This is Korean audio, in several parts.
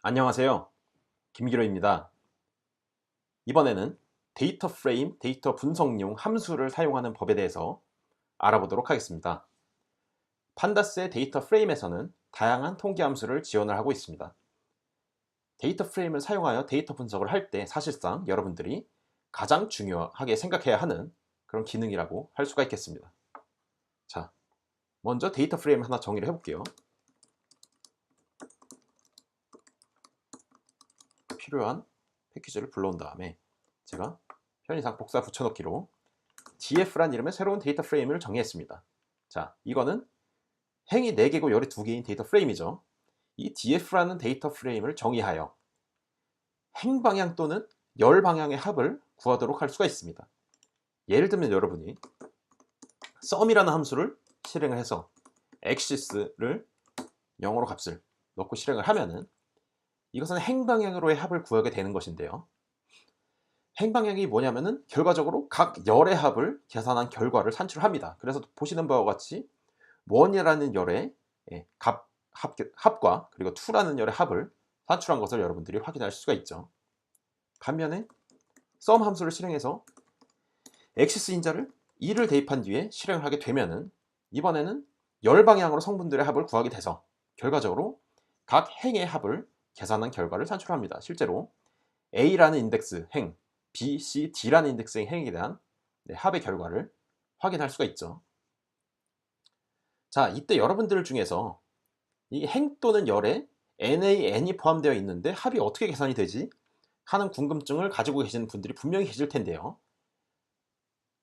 안녕하세요. 김기로입니다. 이번에는 데이터 프레임, 데이터 분석용 함수를 사용하는 법에 대해서 알아보도록 하겠습니다. 판다스의 데이터 프레임에서는 다양한 통계 함수를 지원을 하고 있습니다. 데이터 프레임을 사용하여 데이터 분석을 할 때 사실상 여러분들이 가장 중요하게 생각해야 하는 그런 기능이라고 할 수가 있겠습니다. 자, 먼저 데이터 프레임 하나 정의를 해볼게요. 필요한 패키지를 불러온 다음에 제가 편의상 복사 붙여넣기로 df란 이름의 새로운 데이터 프레임을 정의했습니다. 자, 이거는 행이 4개고 열이 2개인 데이터 프레임이죠. 이 df라는 데이터 프레임을 정의하여 행 방향 또는 열 방향의 합을 구하도록 할 수가 있습니다. 예를 들면 여러분이 sum이라는 함수를 실행을 해서 axis를 0으로 값을 넣고 실행을 하면은 이것은 행방향으로의 합을 구하게 되는 것인데요. 행방향이 뭐냐면은 결과적으로 각 열의 합을 계산한 결과를 산출합니다. 그래서 보시는 바와 같이 1이라는 열의 예, 합, 합, 합과 그리고 2라는 열의 합을 산출한 것을 여러분들이 확인할 수가 있죠. 반면에 sum 함수를 실행해서 엑시스 인자를 2를 대입한 뒤에 실행을 하게 되면은 이번에는 열 방향으로 성분들의 합을 구하게 돼서 결과적으로 각 행의 합을 계산한 결과를 산출합니다. 실제로 A라는 인덱스 행, B, C, D라는 인덱스의 행에 대한 네, 합의 결과를 확인할 수가 있죠. 자, 이때 여러분들 중에서 이 행 또는 열에 NaN이 포함되어 있는데 합이 어떻게 계산이 되지? 하는 궁금증을 가지고 계시는 분들이 분명히 계실 텐데요.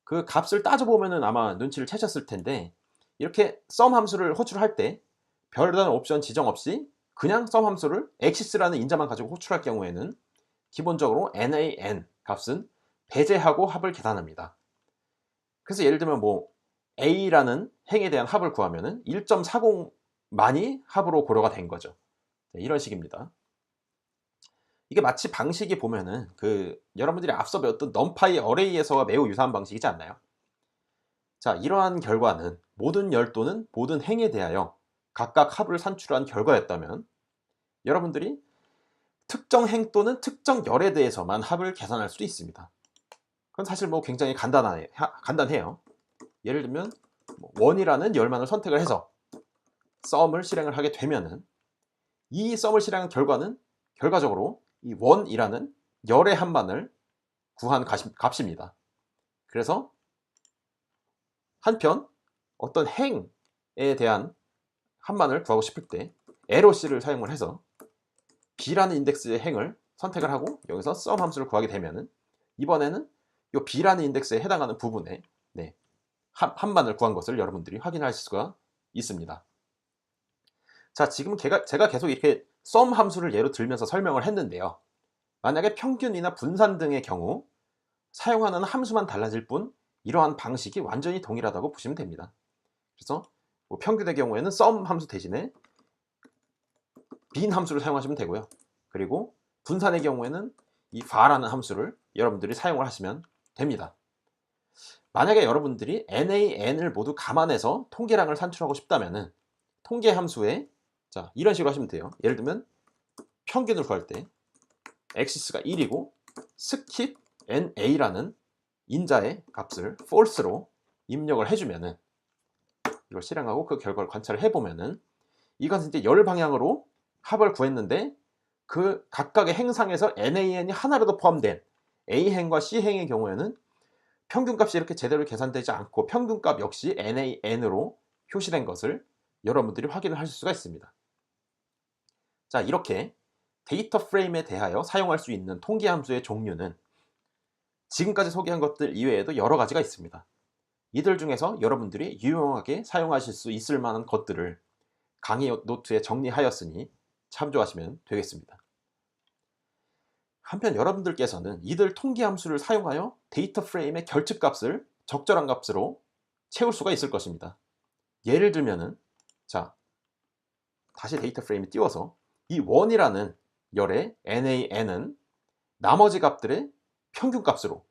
그 값을 따져보면 아마 눈치를 채셨을 텐데 이렇게 썸 함수를 호출할 때 별다른 옵션 지정 없이 그냥 sum 함수를 axis라는 인자만 가지고 호출할 경우에는 기본적으로 nan 값은 배제하고 합을 계산합니다. 그래서 예를 들면 뭐 a라는 행에 대한 합을 구하면은 1.40만이 합으로 고려가 된 거죠. 네, 이런 식입니다. 이게 마치 방식이 보면은 그 여러분들이 앞서 배웠던 numpy array에서와 매우 유사한 방식이지 않나요? 자, 이러한 결과는 모든 열 또는 모든 행에 대하여 각각 합을 산출한 결과였다면 여러분들이 특정 행 또는 특정 열에 대해서만 합을 계산할 수도 있습니다. 그건 사실 뭐 굉장히 간단하네, 간단해요. 예를 들면 뭐 원이라는 열만을 선택을 해서 썸을 실행을 하게 되면은 이 썸을 실행한 결과는 결과적으로 이 원이라는 열의 합만을 구한 값입니다. 그래서 한편 어떤 행에 대한 합만을 구하고 싶을 때 LOC를 사용을 해서 B라는 인덱스의 행을 선택을 하고 여기서 sum 함수를 구하게 되면은 이번에는 이 B라는 인덱스에 해당하는 부분에 네, 합만을 구한 것을 여러분들이 확인할 수가 있습니다. 자, 지금 제가, 제가 계속 이렇게 sum 함수를 예로 들면서 설명을 했는데요. 만약에 평균이나 분산 등의 경우 사용하는 함수만 달라질 뿐 이러한 방식이 완전히 동일하다고 보시면 됩니다. 그래서 뭐 평균의 경우에는 sum 함수 대신에 빈 함수를 사용하시면 되고요. 그리고 분산의 경우에는 이 var라는 함수를 여러분들이 사용을 하시면 됩니다. 만약에 여러분들이 nan을 모두 감안해서 통계량을 산출하고 싶다면 통계 함수에 자 이런 식으로 하시면 돼요. 예를 들면 평균을 구할 때 xs가 1이고 skip na라는 인자의 값을 false로 입력을 해주면은 이걸 실행하고 그 결과를 관찰을 해보면은 이것은 이제 열 방향으로 합을 구했는데 그 각각의 행상에서 nan이 하나라도 포함된 a행과 c행의 경우에는 평균값이 이렇게 제대로 계산되지 않고 평균값 역시 nan으로 표시된 것을 여러분들이 확인을 하실 수가 있습니다. 자 이렇게 데이터 프레임에 대하여 사용할 수 있는 통계 함수의 종류는 지금까지 소개한 것들 이외에도 여러 가지가 있습니다. 이들 중에서 여러분들이 유용하게 사용하실 수 있을 만한 것들을 강의 노트에 정리하였으니 참조하시면 되겠습니다. 한편 여러분들께서는 이들 통계 함수를 사용하여 데이터 프레임의 결집값을 적절한 값으로 채울 수가 있을 것입니다. 예를 들면은 자 다시 데이터 프레임에 띄워서 이 1이라는 열의 nan은 나머지 값들의 평균 값으로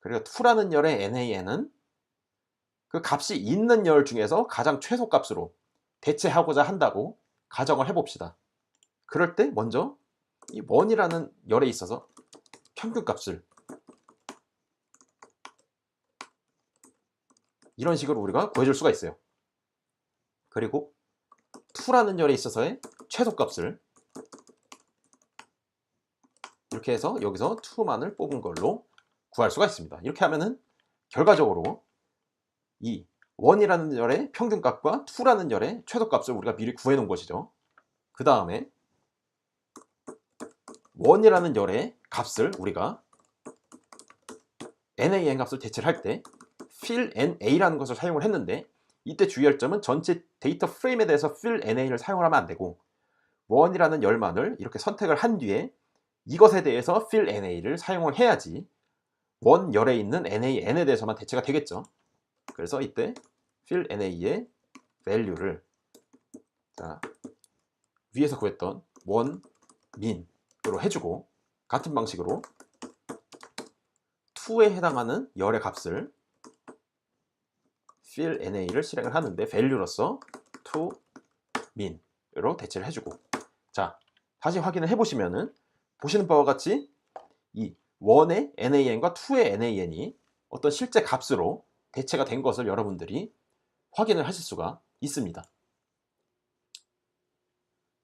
그리고 2라는 열의 nan은 그 값이 있는 열 중에서 가장 최소 값으로 대체하고자 한다고 가정을 해봅시다. 그럴 때 먼저 이 원이라는 열에 있어서 평균값을 이런 식으로 우리가 구해줄 수가 있어요. 그리고 2라는 열에 있어서의 최소값을 이렇게 해서 여기서 2만을 뽑은 걸로 구할 수가 있습니다. 이렇게 하면은 결과적으로 이 1이라는 열의 평균값과 2라는 열의 최소값을 우리가 미리 구해 놓은 것이죠. 그 다음에 1이라는 열의 값을 우리가 NaN 값을 대체를 할때 fill NA라는 것을 사용을 했는데 이때 주의할 점은 전체 데이터 프레임에 대해서 fill NA를 사용을 하면 안 되고 1이라는 열만을 이렇게 선택을 한 뒤에 이것에 대해서 fill NA를 사용을 해야지 원 열에 있는 NaN에 대해서만 대체가 되겠죠. 그래서 이때 fill NA의 value를 자, 위에서 구했던 원, 민으로 해주고 같은 방식으로 2에 해당하는 열의 값을 fill NA를 실행을 하는데 value로서 to min으로 대체를 해주고 자 다시 확인을 해보시면은 보시는 바와 같이 이 1의 NAN과 2의 NAN이 어떤 실제 값으로 대체가 된 것을 여러분들이 확인을 하실 수가 있습니다.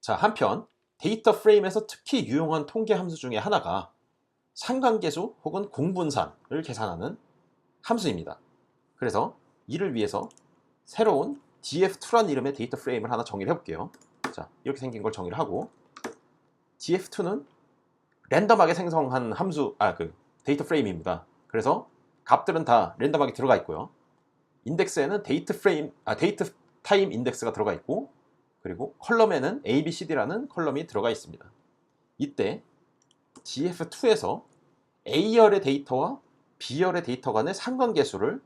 자, 한편 데이터 프레임에서 특히 유용한 통계 함수 중에 하나가 상관계수 혹은 공분산을 계산하는 함수입니다. 그래서 이를 위해서 새로운 df2란 이름의 데이터 프레임을 하나 정의를 해볼게요. 자, 이렇게 생긴 걸 정의를 하고 df2는 랜덤하게 생성한 함수, 아, 그 데이터 프레임입니다. 그래서 값들은 다 랜덤하게 들어가 있고요. 인덱스에는 데이트 프레임, 아, 데이트 타임 인덱스가 들어가 있고 그리고 컬럼에는 A, B, C, D라는 컬럼이 들어가 있습니다. 이때 GF2에서 A열의 데이터와 B열의 데이터 간의 상관계수를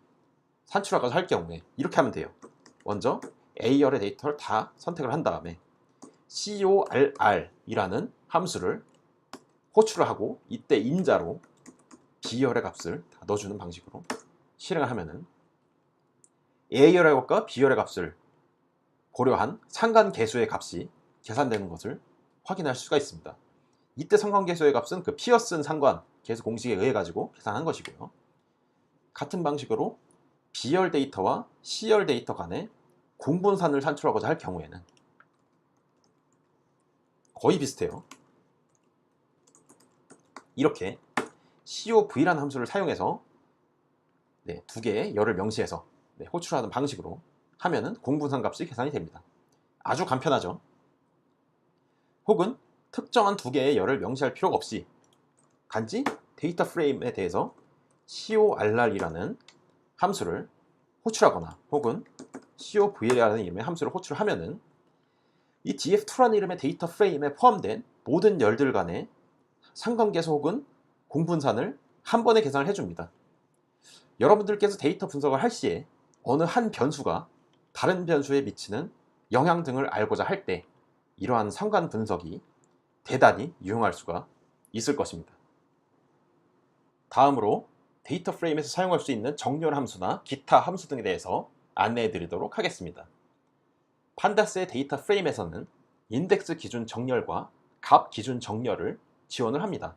산출하고자 할 경우에 이렇게 하면 돼요. 먼저 A열의 데이터를 다 선택을 한 다음에 CORR이라는 함수를 호출을 하고 이때 인자로 B열의 값을 다 넣어주는 방식으로 실행을 하면은 A열의 값과 B열의 값을 고려한 상관계수의 값이 계산되는 것을 확인할 수가 있습니다. 이때 상관계수의 값은 그 피어슨 상관계수 공식에 의해 가지고 계산한 것이고요. 같은 방식으로 B열 데이터와 C열 데이터 간의 공분산을 산출하고자 할 경우에는 거의 비슷해요. 이렇게 COV라는 함수를 사용해서 네, 두 개의 열을 명시해서 네, 호출하는 방식으로 하면은 공분산 값이 계산이 됩니다. 아주 간편하죠. 혹은 특정한 두 개의 열을 명시할 필요가 없이 단지 데이터 프레임에 대해서 CORR이라는 함수를 호출하거나 혹은 COVL이라는 이름의 함수를 호출하면은 이 DF2라는 이름의 데이터 프레임에 포함된 모든 열들 간의 상관계수 혹은 공분산을 한 번에 계산을 해줍니다. 여러분들께서 데이터 분석을 할 시에 어느 한 변수가 다른 변수에 미치는 영향 등을 알고자 할 때 이러한 상관 분석이 대단히 유용할 수가 있을 것입니다. 다음으로 데이터 프레임에서 사용할 수 있는 정렬 함수나 기타 함수 등에 대해서 안내해 드리도록 하겠습니다. 판다스의 데이터 프레임에서는 인덱스 기준 정렬과 값 기준 정렬을 지원을 합니다.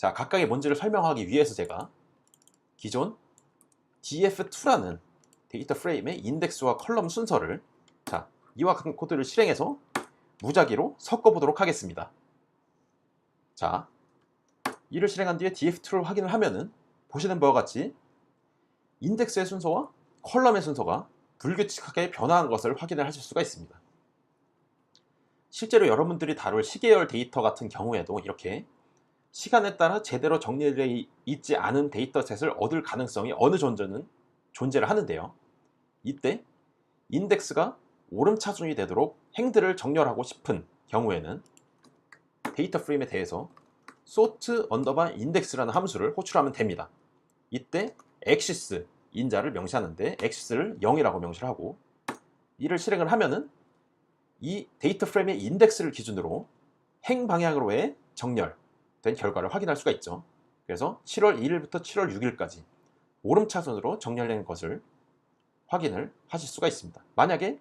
자, 각각의 뭔지를 설명하기 위해서 제가 기존 df2라는 데이터 프레임의 인덱스와 컬럼 순서를 자 이와 같은 코드를 실행해서 무작위로 섞어보도록 하겠습니다. 자 이를 실행한 뒤에 df2를 확인을 하면은 보시는 바와 같이 인덱스의 순서와 컬럼의 순서가 불규칙하게 변화한 것을 확인을 하실 수가 있습니다. 실제로 여러분들이 다룰 시계열 데이터 같은 경우에도 이렇게 시간에 따라 제대로 정리되어 있지 않은 데이터셋을 얻을 가능성이 어느 정도는 존재를 하는데요. 이때 인덱스가 오름차순이 되도록 행들을 정렬하고 싶은 경우에는 데이터 프레임에 대해서 sort 언더바 index라는 함수를 호출하면 됩니다. 이때 axis 인자를 명시하는데 axis를 0이라고 명시를 하고 이를 실행을 하면은 이 데이터 프레임의 인덱스를 기준으로 행 방향으로의 정렬 된 결과를 확인할 수가 있죠. 그래서 7월 1일부터 7월 6일까지 오름차순으로 정렬된 것을 확인을 하실 수가 있습니다. 만약에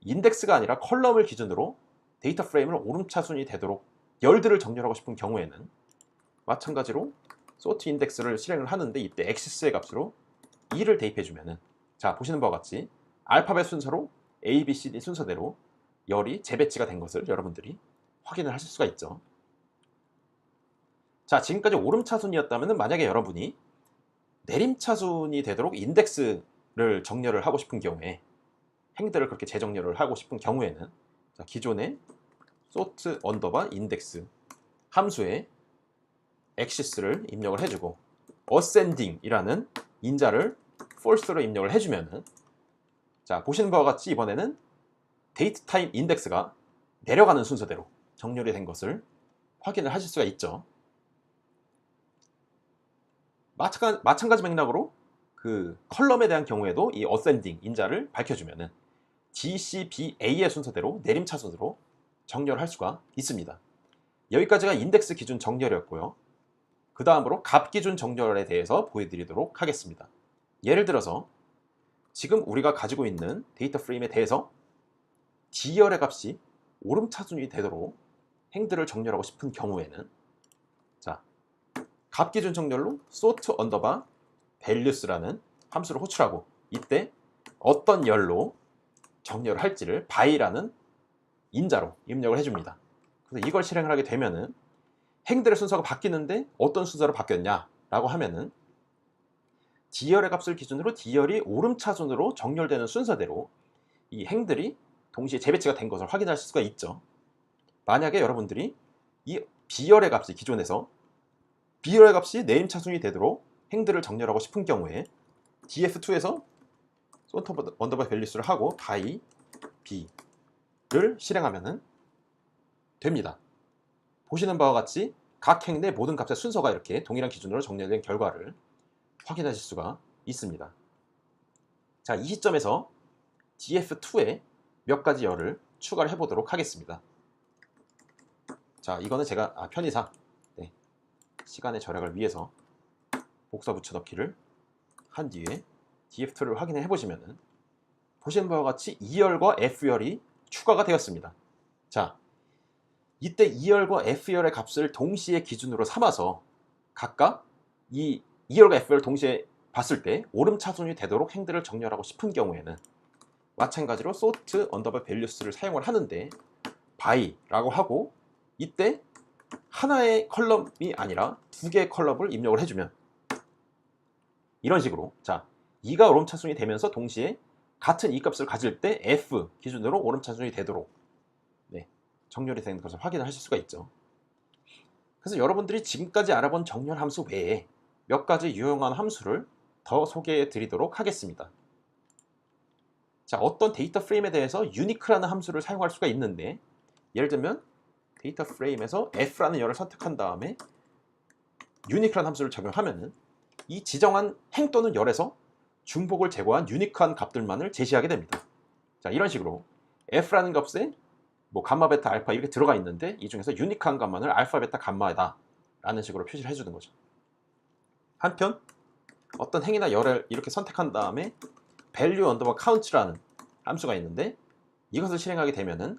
인덱스가 아니라 컬럼을 기준으로 데이터 프레임을 오름차순이 되도록 열들을 정렬하고 싶은 경우에는 마찬가지로 소트 인덱스를 실행을 하는데 이때 엑시스의 값으로 2를 대입해 주면은 자 보시는 바와 같이 알파벳 순서로 A, B, C, D 순서대로 열이 재배치가 된 것을 여러분들이 확인을 하실 수가 있죠. 자 지금까지 오름차순이었다면 만약에 여러분이 내림차순이 되도록 인덱스를 정렬을 하고 싶은 경우에 행들을 그렇게 재정렬을 하고 싶은 경우에는 자, 기존의 sort 언더바 인덱스 함수에 엑시스를 입력을 해주고 ascending이라는 인자를 false로 입력을 해주면은 자 보시는 바와 같이 이번에는 데이트 타임 인덱스가 내려가는 순서대로 정렬이 된 것을 확인을 하실 수가 있죠. 마찬가- 마찬가지 맥락으로 그 컬럼에 대한 경우에도 이 ascending 인자를 밝혀주면은 GCBA의 순서대로 내림차순으로 정렬할 수가 있습니다. 여기까지가 인덱스 기준 정렬이었고요. 그 다음으로 값 기준 정렬에 대해서 보여드리도록 하겠습니다. 예를 들어서 지금 우리가 가지고 있는 데이터 프레임에 대해서 D열의 값이 오름차순이 되도록 행들을 정렬하고 싶은 경우에는 자, 값 기준 정렬로 sort 언더바 values라는 함수를 호출하고 이때 어떤 열로 정렬을 할지를 by라는 인자로 입력을 해줍니다. 그래서 이걸 실행을 하게 되면은 행들의 순서가 바뀌는데 어떤 순서로 바뀌었냐라고 하면은 D열의 값을 기준으로 D열이 오름차순으로 정렬되는 순서대로 이 행들이 동시에 재배치가 된 것을 확인하실 수가 있죠. 만약에 여러분들이 이 B열의 값이 기존에서 B열의 값이 내림차순이 되도록 행들을 정렬하고 싶은 경우에 df2에서 손터 언더바 밸리스를 하고 by b를 실행하면은 됩니다. 보시는 바와 같이 각 행 내 모든 값의 순서가 이렇게 동일한 기준으로 정렬된 결과를 확인하실 수가 있습니다. 자, 이 시점에서 df2에 몇 가지 열을 추가를 해보도록 하겠습니다. 자, 이거는 제가 아, 편의상 네, 시간의 절약을 위해서 복사 붙여넣기를 한 뒤에 df2를 확인해 보시면은 보시는 바와 같이 2열과 F열이 추가가 되었습니다. 자, 이때 2열과 F열의 값을 동시에 기준으로 삼아서 각각 이 2열과 F열을 동시에 봤을 때 오름차순이 되도록 행들을 정렬하고 싶은 경우에는 마찬가지로 sort 언더바 values를 사용을 하는데 by라고 하고 이때 하나의 컬럼이 아니라 두 개의 컬럼을 입력을 해주면 이런 식으로 자 2가 오름차순이 되면서 동시에 같은 이 값을 가질 때 f 기준으로 오름차순이 되도록 네, 정렬이 되는 것을 확인을 하실 수가 있죠. 그래서 여러분들이 지금까지 알아본 정렬 함수 외에 몇 가지 유용한 함수를 더 소개해 드리도록 하겠습니다. 자, 어떤 데이터 프레임에 대해서 unique라는 함수를 사용할 수가 있는데 예를 들면 데이터 프레임에서 f라는 열을 선택한 다음에 unique라는 함수를 적용하면 은 이 지정한 행 또는 열에서 중복을 제거한 유니크한 값들만을 제시하게 됩니다. 자, 이런 식으로 f라는 값에 뭐 감마, 베타, 알파 이렇게 들어가 있는데 이 중에서 유니크한 값만을 알파, 베타, 감마다 라는 식으로 표시를 해주는 거죠. 한편 어떤 행이나 열을 이렇게 선택한 다음에 value underbar count라는 함수가 있는데 이것을 실행하게 되면은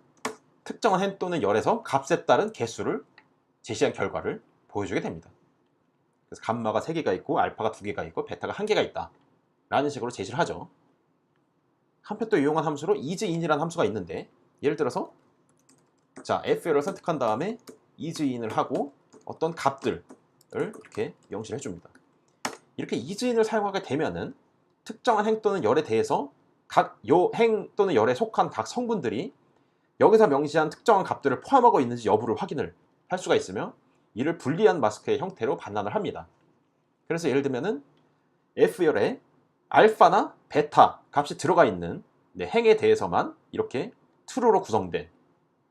특정한 행 또는 열에서 값에 따른 개수를 제시한 결과를 보여주게 됩니다. 그래서 감마가 3개가 있고 알파가 2개가 있고 베타가 1개가 있다. 라는 식으로 제시를 하죠. 한편 또 유용한 함수로 isIn이라는 함수가 있는데 예를 들어서 자 FL을 선택한 다음에 isIn을 하고 어떤 값들을 이렇게 명시를 해줍니다. 이렇게 isIn을 사용하게 되면은 특정한 행 또는 열에 대해서 각 요 행 또는 열에 속한 각 성분들이 여기서 명시한 특정한 값들을 포함하고 있는지 여부를 확인을 할 수가 있으며 이를 불리한 마스크의 형태로 반환을 합니다. 그래서 예를 들면은 F열에 알파나 베타 값이 들어가 있는 네, 행에 대해서만 이렇게 true로 구성된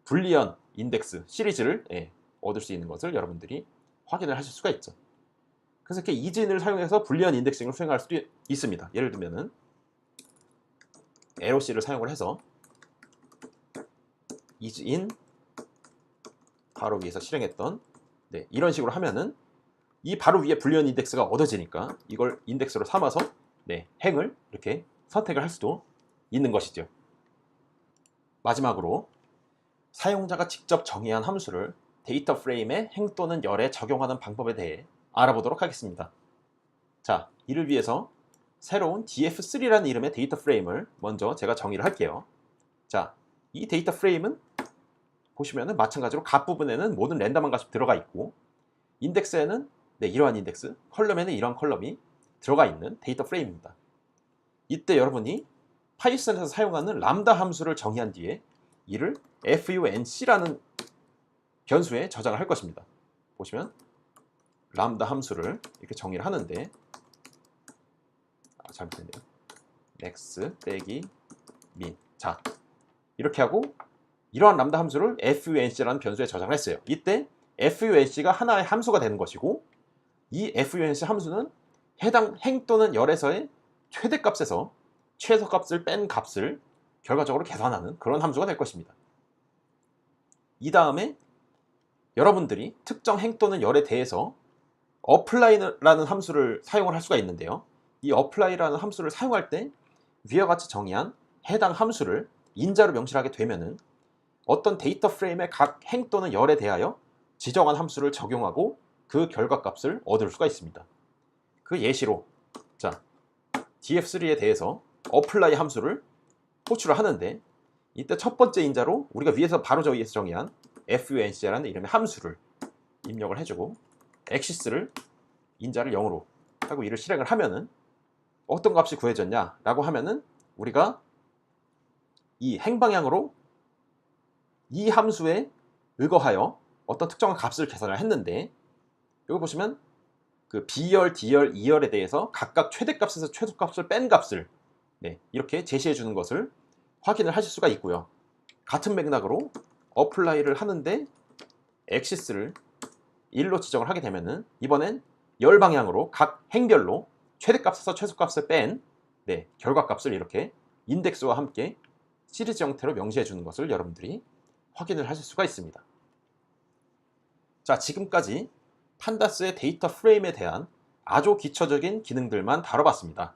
불리한 인덱스 시리즈를 예, 얻을 수 있는 것을 여러분들이 확인을 하실 수가 있죠. 그래서 이렇게 이진을 사용해서 불리한 인덱싱을 수행할 수도 있습니다. 예를 들면은 에로C를 사용을 해서 isIn 바로 위에서 실행했던 네, 이런 식으로 하면은 이 바로 위에 불리한 인덱스가 얻어지니까 이걸 인덱스로 삼아서 네, 행을 이렇게 선택을 할 수도 있는 것이죠. 마지막으로 사용자가 직접 정의한 함수를 데이터 프레임에 행 또는 열에 적용하는 방법에 대해 알아보도록 하겠습니다. 자, 이를 위해서 새로운 df3라는 이름의 데이터 프레임을 먼저 제가 정의를 할게요. 자, 이 데이터 프레임은 보시면은 마찬가지로 각 부분에는 모든 랜덤한 값이 들어가 있고 인덱스에는 네, 이러한 인덱스, 컬럼에는 이러한 컬럼이 들어가 있는 데이터 프레임입니다. 이때 여러분이 파이썬에서 사용하는 람다 함수를 정의한 뒤에 이를 func라는 변수에 저장을 할 것입니다. 보시면 람다 함수를 이렇게 정의를 하는데 아, 잘못했네요. max 빼기 min 자 이렇게 하고 이러한 람다 함수를 func라는 변수에 저장을 했어요. 이때 func가 하나의 함수가 되는 것이고 이 func 함수는 해당 행 또는 열에서의 최대값에서 최소값을 뺀 값을 결과적으로 계산하는 그런 함수가 될 것입니다. 이 다음에 여러분들이 특정 행 또는 열에 대해서 apply라는 함수를 사용을 할 수가 있는데요. 이 apply라는 함수를 사용할 때 위와 같이 정의한 해당 함수를 인자로 명시하게 되면은 어떤 데이터 프레임의 각 행 또는 열에 대하여 지정한 함수를 적용하고 그 결과값을 얻을 수가 있습니다. 그 예시로 자 df3에 대해서 apply 함수를 호출을 하는데 이때 첫 번째 인자로 우리가 위에서 바로 저기에서 정의한 func라는 이름의 함수를 입력을 해주고 axis를 인자를 0으로 하고 이를 실행을 하면은 어떤 값이 구해졌냐라고 하면은 우리가 이 행방향으로 이 함수에 의거하여 어떤 특정한 값을 계산을 했는데 여기 보시면 그 B열, D열, E열에 대해서 각각 최대값에서 최소값을 뺀 값을 네, 이렇게 제시해 주는 것을 확인을 하실 수가 있고요. 같은 맥락으로 어플라이를 하는데 엑시스를 1로 지정을 하게 되면은 이번엔 열 방향으로 각 행별로 최대값에서 최소값을 뺀 네, 결과값을 이렇게 인덱스와 함께 시리즈 형태로 명시해 주는 것을 여러분들이 확인을 하실 수가 있습니다. 자, 지금까지 판다스의 데이터 프레임에 대한 아주 기초적인 기능들만 다뤄봤습니다.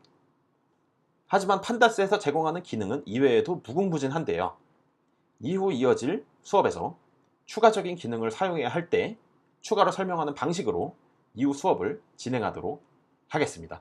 하지만 판다스에서 제공하는 기능은 이외에도 무궁무진한데요. 이후 이어질 수업에서 추가적인 기능을 사용해야 할 때 추가로 설명하는 방식으로 이후 수업을 진행하도록 하겠습니다.